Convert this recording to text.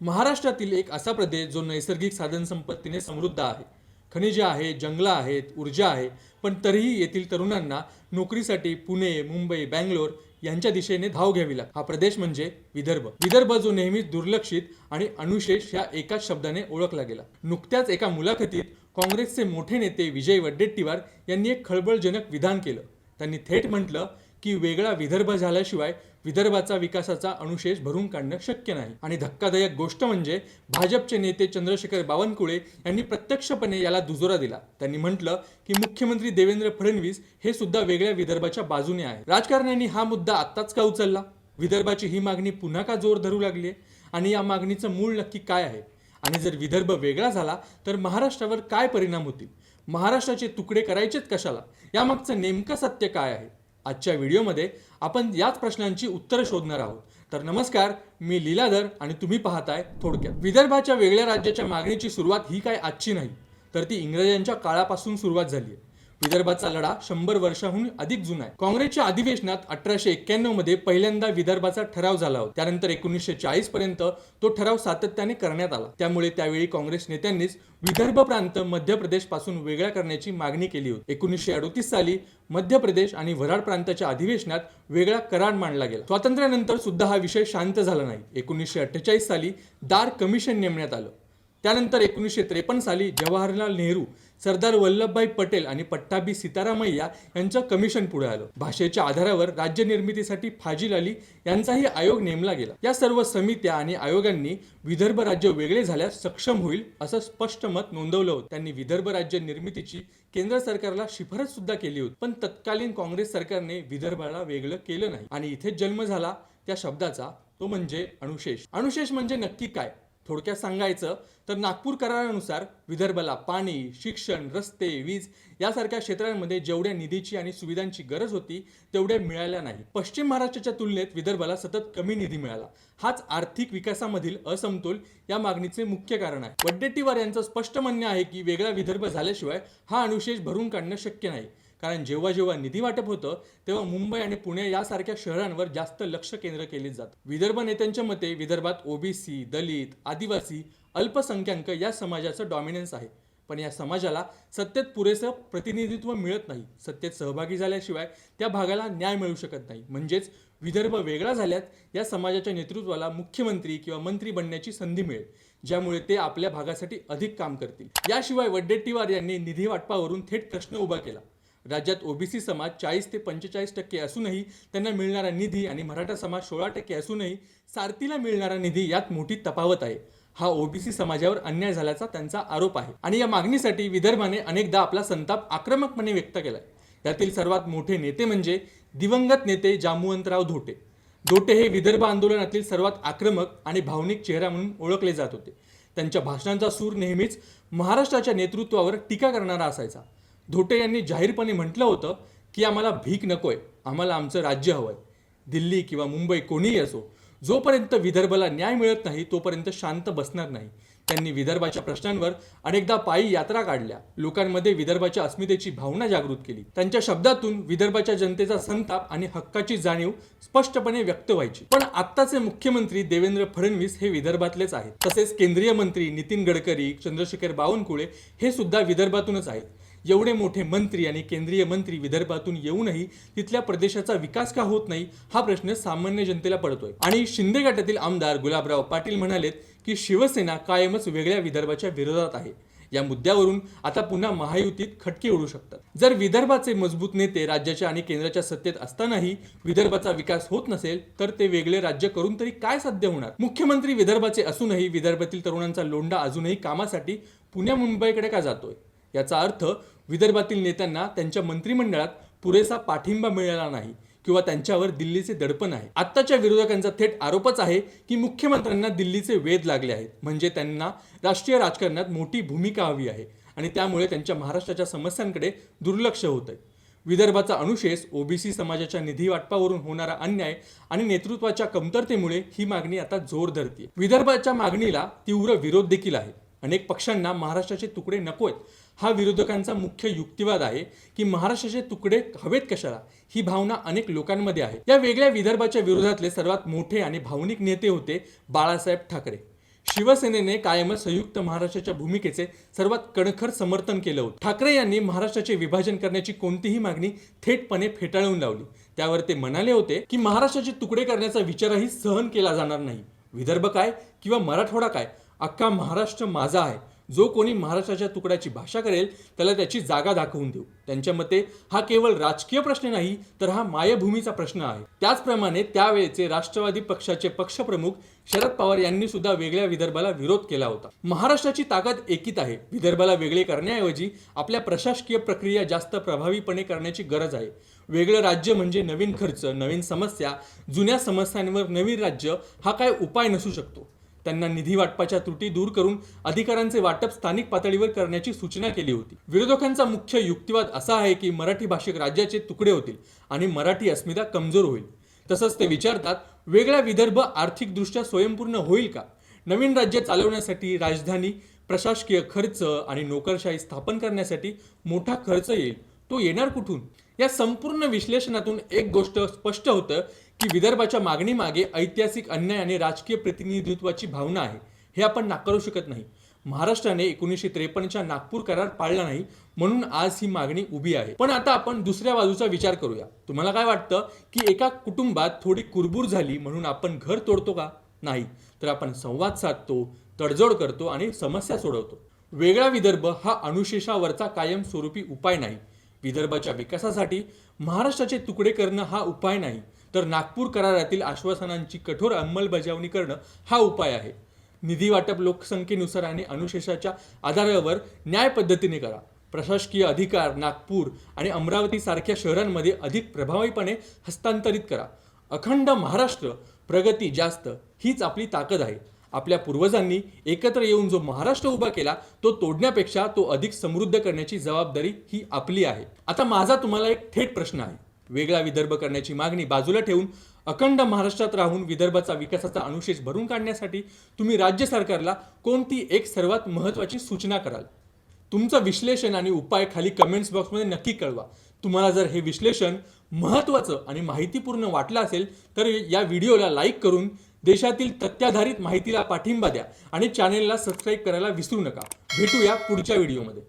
महाराष्ट्रातील एक असा प्रदेश जो नैसर्गिक साधनसंपत्तीने समृद्ध आहे. खनिजे आहेत जंगलं आहेत ऊर्जा आहे पण तरीही येथील तरुणांना नोकरीसाठी पुणे मुंबई बँगलोर यांच्या दिशेने धाव घ्यावी लागते. हा प्रदेश म्हणजे विदर्भ. विदर्भ जो नेहमीच दुर्लक्षित आणि अनुशेष या एकाच शब्दाने ओळखला गेला. नुकत्याच एका मुलाखतीत काँग्रेसचे मोठे नेते विजय वड्डेट्टीवार यांनी एक खळबळजनक विधान केलं. त्यांनी थेट म्हटलं की वेगळा विदर्भ झाल्याशिवाय विदर्भाचा विकासाचा अनुशेष भरून काढणं शक्य नाही. आणि धक्कादायक गोष्ट म्हणजे भाजपचे नेते चंद्रशेखर बावनकुळे यांनी प्रत्यक्षपणे याला दुजोरा दिला. त्यांनी म्हटलं की मुख्यमंत्री देवेंद्र फडणवीस हे सुद्धा वेगळ्या विदर्भाच्या बाजूने आहे राजकारण्यांनी हा मुद्दा आत्ताच का उचलला? विदर्भाची ही मागणी पुन्हा का जोर धरू लागली आहे आणि या मागणीचं मूळ नक्की काय आहे? आणि जर विदर्भ वेगळा झाला तर महाराष्ट्रावर काय परिणाम होतील? महाराष्ट्राचे तुकडे करायचेच कशाला? यामागचं नेमकं सत्य काय आहे? आजच्या व्हिडिओमध्ये आपण याच प्रश्नांची उत्तरं शोधणार आहोत. तर नमस्कार मी लीलाधर आणि तुम्ही पाहताय थोडक्यात. विदर्भाच्या वेगळ्या राज्याच्या मागणीची सुरुवात ही काय आजची नाही तर ती इंग्रजांच्या काळापासून सुरुवात झाली आहे. विदर्भाचा लढा शंभर वर्षाहून अधिक जुना आहे. काँग्रेसच्या अधिवेशनात अठराशे एक्क्याण्णवमध्ये पहिल्यांदा विदर्भाचा ठराव झाला होता. त्यानंतर एकोणीसशे चाळीस पर्यंत तो ठराव सातत्याने करण्यात आला. त्यामुळे त्यावेळी काँग्रेस नेत्यांनीच विदर्भ प्रांत मध्य प्रदेशपासून वेगळा करण्याची मागणी केली होती. एकोणीसशे अडोतीस साली मध्य प्रदेश आणि वराड प्रांताच्या अधिवेशनात वेगळा करार मांडला गेला. स्वातंत्र्यानंतर सुद्धा हा विषय शांत झाला नाही. एकोणीसशे अठ्ठेचाळीस साली दार कमिशन नेमण्यात आलं. त्यानंतर एकोणीसशे त्रेपन्न साली जवाहरलाल नेहरू सरदार वल्लभभाई पटेल आणि पट्टाभी सीतारामय्या यांचं कमिशन पुढे आलं. भाषेच्या आधारावर राज्य निर्मितीसाठी फाजील अली यांचाही आयोग नेमला गेला. या सर्व समित्या आणि आयोगांनी विदर्भ राज्य वेगळे झाल्यास सक्षम होईल असं स्पष्ट मत नोंदवलं होतं. त्यांनी विदर्भ राज्य निर्मितीची केंद्र सरकारला शिफारस सुद्धा केली होती. पण तत्कालीन काँग्रेस सरकारने विदर्भाला वेगळं केलं नाही. आणि इथेच जन्म झाला त्या शब्दाचा. तो म्हणजे अनुशेष. अनुशेष म्हणजे नक्की काय? थोडक्यात सांगायचं तर नागपूर करारानुसार विदर्भाला पाणी शिक्षण रस्ते वीज यासारख्या क्षेत्रांमध्ये जेवढ्या निधीची आणि सुविधांची गरज होती तेवढ्या मिळाल्या नाही. पश्चिम महाराष्ट्राच्या तुलनेत विदर्भाला सतत कमी निधी मिळाला. हाच आर्थिक विकासामधील असमतोल या मागणीचे मुख्य कारण आहे. वड्डेट्टीवार यांचं स्पष्ट म्हणणे आहे की वेगळा विदर्भ झाल्याशिवाय हा अनुशेष भरून काढणं शक्य नाही. कारण जेव्हा जेव्हा निधी वाटप होतं तेव्हा मुंबई आणि पुणे यासारख्या शहरांवर जास्त लक्ष केंद्र केले जातं. विदर्भ नेत्यांच्या मते विदर्भात ओबीसी दलित आदिवासी अल्पसंख्याक या समाजाचं डॉमिनन्स आहे. पण या समाजाला सत्तेत पुरेसं प्रतिनिधित्व मिळत नाही. सत्तेत सहभागी झाल्याशिवाय त्या भागाला न्याय मिळू शकत नाही. म्हणजेच विदर्भ वेगळा झाल्यात या समाजाच्या नेतृत्वाला मुख्यमंत्री किंवा मंत्री बनण्याची संधी मिळेल. ज्यामुळे ते आपल्या भागासाठी अधिक काम करतील. याशिवाय वड्डेट्टीवार यांनी निधी वाटपावरून थेट प्रश्न उभा केला. राज्यात ओबीसी समाज चाळीस ते पंचेचाळीस टक्के असूनही त्यांना मिळणारा निधी आणि मराठा समाज सोळा टक्के असूनही सारथीला मिळणारा निधी यात मोठी तफावत आहे. हा ओबीसी समाजावर अन्याय झाल्याचा त्यांचा आरोप आहे. आणि या मागणीसाठी विदर्भाने अनेकदा आपला संताप आक्रमकपणे व्यक्त केलाय. यातील सर्वात मोठे नेते म्हणजे दिवंगत नेते जामुवंतराव धोटे. धोटे हे विदर्भ आंदोलनातील सर्वात आक्रमक आणि भावनिक चेहरा म्हणून ओळखले जात होते. त्यांच्या भाषणांचा सूर नेहमीच महाराष्ट्राच्या नेतृत्वावर टीका करणारा असायचा. धोटे यांनी जाहीरपणे म्हटलं होतं की आम्हाला भीक नकोय आम्हाला आमचं राज्य हवंय. दिल्ली किंवा मुंबई कोणीही असो जोपर्यंत विदर्भाला न्याय मिळत नाही तोपर्यंत शांत बसणार नाही. त्यांनी विदर्भाच्या प्रश्नांवर अनेकदा पायी यात्रा काढल्या. लोकांमध्ये विदर्भाच्या अस्मितेची भावना जागृत केली. त्यांच्या शब्दातून विदर्भाच्या जनतेचा संताप आणि हक्काची जाणीव स्पष्टपणे व्यक्त व्हायची. पण आत्ताचे मुख्यमंत्री देवेंद्र फडणवीस हे विदर्भातलेच आहेत. तसेच केंद्रीय मंत्री नितीन गडकरी चंद्रशेखर बावनकुळे हे सुद्धा विदर्भातूनच आहेत. एवढे मोठे मंत्री आणि केंद्रीय मंत्री विदर्भातून येऊनही तिथल्या प्रदेशाचा विकास का होत नाही हा प्रश्न सामान्य जनतेला पडतोय. आणि शिंदे गटातील आमदार गुलाबराव पाटील म्हणालेत की शिवसेना कायमच वेगळ्या विदर्भाच्या विरोधात आहे. या मुद्द्यावरून आता पुन्हा महायुतीत खटके उडू शकतात. जर विदर्भाचे मजबूत नेते राज्याच्या आणि केंद्राच्या सत्तेत असतानाही विदर्भाचा विकास होत नसेल तर ते वेगळे राज्य करून तरी काय साध्य होणार? मुख्यमंत्री विदर्भाचे असूनही विदर्भातील तरुणांचा लोंढा अजूनही कामासाठी पुण्या मुंबईकडे का जातोय? याचा अर्थ विदर्भातील नेत्यांना त्यांच्या मंत्रिमंडळात पुरेसा पाठिंबा मिळाला नाही किंवा त्यांच्यावर दिल्लीचे दडपण आहे. आत्ताच्या विरोधकांचा थेट आरोपच आहे की मुख्यमंत्र्यांना दिल्लीचे वेध लागले आहेत. म्हणजे त्यांना राष्ट्रीय राजकारणात मोठी भूमिका हवी आहे आणि त्यामुळे त्यांच्या महाराष्ट्राच्या समस्यांकडे दुर्लक्ष होत आहे विदर्भाचा अनुशेष ओबीसी समाजाच्या निधी वाटपावरून होणारा अन्याय आणि नेतृत्वाच्या कमतरतेमुळे ही मागणी आता जोर धरते विदर्भाच्या मागणीला तीव्र विरोध देखील आहे. अनेक पक्षांना महाराष्ट्राचे तुकडे नकोत हा विरोधकांचा मुख्य युक्तिवाद आहे की महाराष्ट्राचे तुकडे हवेत कशाला? ही भावना अनेक लोकांमध्ये आहे. या वेगळ्या विदर्भाच्या विरोधातले सर्वात मोठे आणि भावनिक नेते होते बाळासाहेब ठाकरे. शिवसेनेने कायमच संयुक्त महाराष्ट्राच्या भूमिकेचे सर्वात कणखर समर्थन केलं होतं. ठाकरे यांनी महाराष्ट्राचे विभाजन करण्याची कोणतीही मागणी थेटपणे फेटाळून लावली. त्यावर ते म्हणाले होते की महाराष्ट्राचे तुकडे करण्याचा विचारही सहन केला जाणार नाही. विदर्भ काय किंवा मराठवाडा काय? अख्खा महाराष्ट्र माझा आहे. जो कोणी महाराष्ट्राच्या तुकड्याची भाषा करेल त्याला त्याची जागा दाखवून देऊ. त्यांच्या मते हा केवळ राजकीय प्रश्न नाही तर हा मायभूमीचा प्रश्न आहे. त्याचप्रमाणे त्यावेळेचे राष्ट्रवादी पक्षाचे पक्षप्रमुख शरद पवार यांनी सुद्धा वेगळ्या विदर्भाला विरोध केला होता. महाराष्ट्राची ताकद एकीत आहे. विदर्भाला वेगळे करण्याऐवजी आपल्या प्रशासकीय प्रक्रिया जास्त प्रभावीपणे करण्याची गरज आहे. वेगळं राज्य म्हणजे नवीन खर्च नवीन समस्या जुन्या समस्यांवर नवीन राज्य हा काय उपाय नसू शकतो. त्यांना निधी वाटपाच्या त्रुटी दूर करून अधिकारांचे वाटप स्थानिक पातळीवर करण्याची सूचना केली होती. विरोधकांचा मुख्य युक्तिवाद असा आहे की मराठी भाषिक राज्याचे तुकडे होतील आणि मराठी अस्मिता कमजोर होईल. तसंच ते विचारतात वेगळा विदर्भ आर्थिकदृष्ट्या स्वयंपूर्ण होईल का? नवीन राज्य चालवण्यासाठी राजधानी प्रशासकीय खर्च आणि नोकरशाही स्थापन करण्यासाठी मोठा खर्च येईल. तो येणार कुठून? या संपूर्ण विश्लेषणातून एक गोष्ट स्पष्ट होतं की विदर्भाच्या मागणीमागे ऐतिहासिक अन्याय आणि राजकीय प्रतिनिधित्वाची भावना आहे. हे आपण नाकारू शकत नाही. महाराष्ट्राने एकोणीसशे त्रेपन्नच्या नागपूर करार पाळला नाही म्हणून आज ही मागणी उभी आहे. पण आता आपण दुसऱ्या बाजूचा विचार करूया. तुम्हाला काय वाटतं की एका कुटुंबात थोडी कुरबूर झाली म्हणून आपण घर तोडतो का? नाही. तर आपण संवाद साधतो तडजोड करतो आणि समस्या सोडवतो. वेगळा विदर्भ हा अनुशेषावरचा कायमस्वरूपी उपाय नाही. विदर्भाच्या विकासासाठी महाराष्ट्राचे तुकडे करणं हा उपाय नाही तर नागपूर करारातील आश्वासनांची कठोर अंमलबजावणी करणं हा उपाय आहे. निधी वाटप लोकसंख्येनुसार आणि अनुशेषाच्या आधारावर न्याय पद्धतीने करा. प्रशासकीय अधिकार नागपूर आणि अमरावती सारख्या शहरांमध्ये अधिक प्रभावीपणे हस्तांतरित करा. अखंड महाराष्ट्र प्रगती जास्त हीच आपली ताकद आहे. आपल्या पूर्वजांनी एकत्र येऊन जो महाराष्ट्र उभा केला तो तोडण्यापेक्षा तो अधिक समृद्ध करण्याची जबाबदारी ही आपली आहे. आता माझा तुम्हाला एक थेट प्रश्न आहे. वेगळा विदर्भ करण्याची मागणी बाजूला ठेवून अखंड महाराष्ट्रात राहून विदर्भाचा विकासाचा अनुशेष भरून काढण्यासाठी तुम्ही राज्य सरकारला कोणती एक सर्वात महत्त्वाची सूचना कराल? तुमचं विश्लेषण आणि उपाय खाली कमेंट्स बॉक्समध्ये नक्की कळवा. तुम्हाला जर हे विश्लेषण महत्त्वाचं आणि माहितीपूर्ण वाटलं असेल तर या व्हिडिओला लाईक करून देशातील तथ्याधारित माहितीला पाठिंबा द्या आणि चॅनेलला सबस्क्राईब करायला विसरू नका. भेटूया पुढच्या व्हिडिओमध्ये